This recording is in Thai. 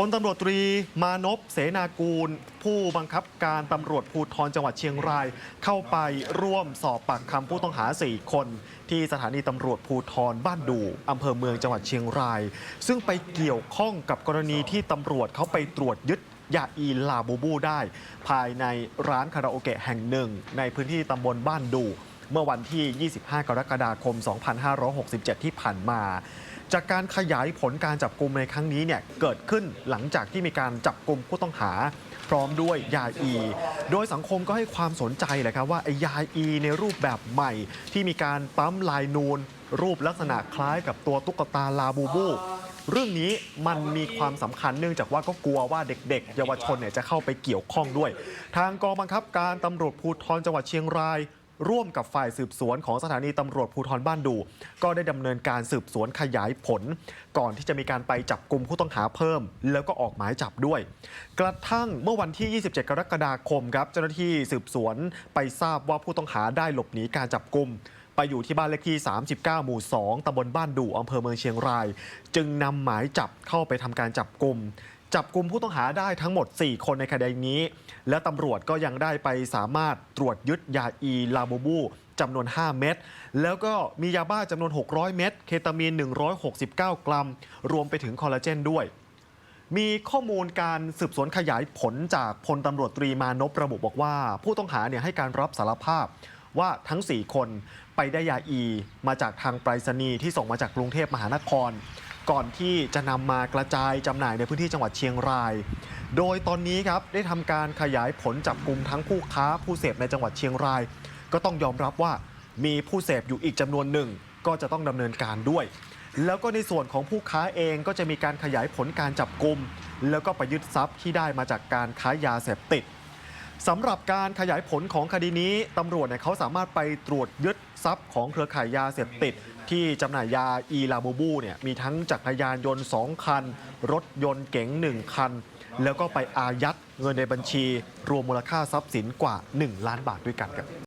พลตำรวจตรีมานพเสนากูล ผู้บังคับการตำรวจภูธรจังหวัดเชียงราย เข้าไปร่วมสอบปากคำผู้ต้องหา 4 คน ที่สถานีตำรวจภูธรบ้านดูอำเภอเมืองจังหวัดเชียงราย ซึ่งไปเกี่ยวข้องกับกรณีที่ตำรวจเขาไปตรวจยึดยาอีลาบูบูได้ ภายในร้านคาราโอเกะแห่งหนึ่ง ในพื้นที่ตำบลบ้านดู เมื่อวันที่ 25 กรกฎาคม 2567 ที่ผ่านมา จากการขยายผลการจับกลุ่มในครั้งนี้เนี่ยเกิดขึ้นหลังจากที่มีการจับกลุ่มผู้ต้องหา พร้อมด้วยยาอี โดยสังคมก็ให้ความสนใจแหละครับว่าไอ้ยาอีในรูปแบบใหม่ ที่มีการปั๊มลายนูน รูปลักษณะคล้ายกับตัวตุ๊กตาลาบูบูเรื่องนี้มันมีความสำคัญเนื่องจากว่าก็กลัวว่าเด็ก ๆ เยาวชนเนี่ยจะเข้าไปเกี่ยวข้องด้วย ทางกองบังคับการตำรวจภูธรจังหวัดเชียงราย ร่วมกับฝ่ายสืบสวนของสถานีตำรวจภูธรบ้านดู ก็ได้ดำเนินการสืบสวนขยายผล ก่อนที่จะมีการไปจับกลุ่มผู้ต้องหาเพิ่ม แล้วก็ออกหมายจับด้วย กระทั่งเมื่อวันที่ 27 กรกฎาคมครับเจ้าหน้าที่สืบสวนไปทราบว่าผู้ต้องหาได้หลบหนีการจับกลุ่มไปอยู่ที่บ้านเลขที่ 39 หมู่ 2ตำบลบ้านดูอำเภอเมืองเชียงราย จึงนำหมายจับเข้าไปทำการจับกลุ่ม จับกลุ่มผู้ต้องหาได้ทั้งหมด 4 คนในคดีนี้ และตำรวจก็ยังได้ไปสามารถตรวจยึดยาอีลาโมบูจำนวน 5 เม็ด แล้วก็มียาบ้าจำนวน 600 เม็ด เคตามีน 169 กรัม รวมไปถึงคอลลาเจนด้วย มีข้อมูลการสืบสวนขยายผลจากพลตำรวจตรีมานพระบุบอกว่า ผู้ต้องหาเนี่ยให้การรับสารภาพว่าทั้ง 4 คนไปได้ยาอี มาจากทางไปรษณีย์ที่ส่งมาจากกรุงเทพมหานคร ก่อนที่จะนำมากระจายจำหน่ายในพื้นที่จังหวัดเชียงราย โดยตอนนี้ครับได้ทำการขยายผลจับกลุ่มทั้งผู้ค้าผู้เสพในจังหวัดเชียงราย ก็ต้องยอมรับว่ามีผู้เสพอยู่อีกจำนวนหนึ่ง ก็จะต้องดำเนินการด้วย แล้วก็ในส่วนของผู้ค้าเองก็จะมีการขยายผลการจับกลุ่มแล้วก็ไปยึดทรัพย์ที่ได้มาจากการค้ายาเสพติด สำหรับการขยายผลของคดีนี้ตำรวจเนี่ยเขาสามารถไปตรวจยึดทรัพย์ของเครือข่ายยาเสพติด ที่จำหน่ายยาอีลาบูบูเนี่ยมีทั้งจักรยานยนต์ 2 คัน รถยนต์เก๋ง 1 คัน แล้วก็ไปอายัดเงินในบัญชี รวมมูลค่าทรัพย์สินกว่า 1 ล้านบาทด้วยกันครับ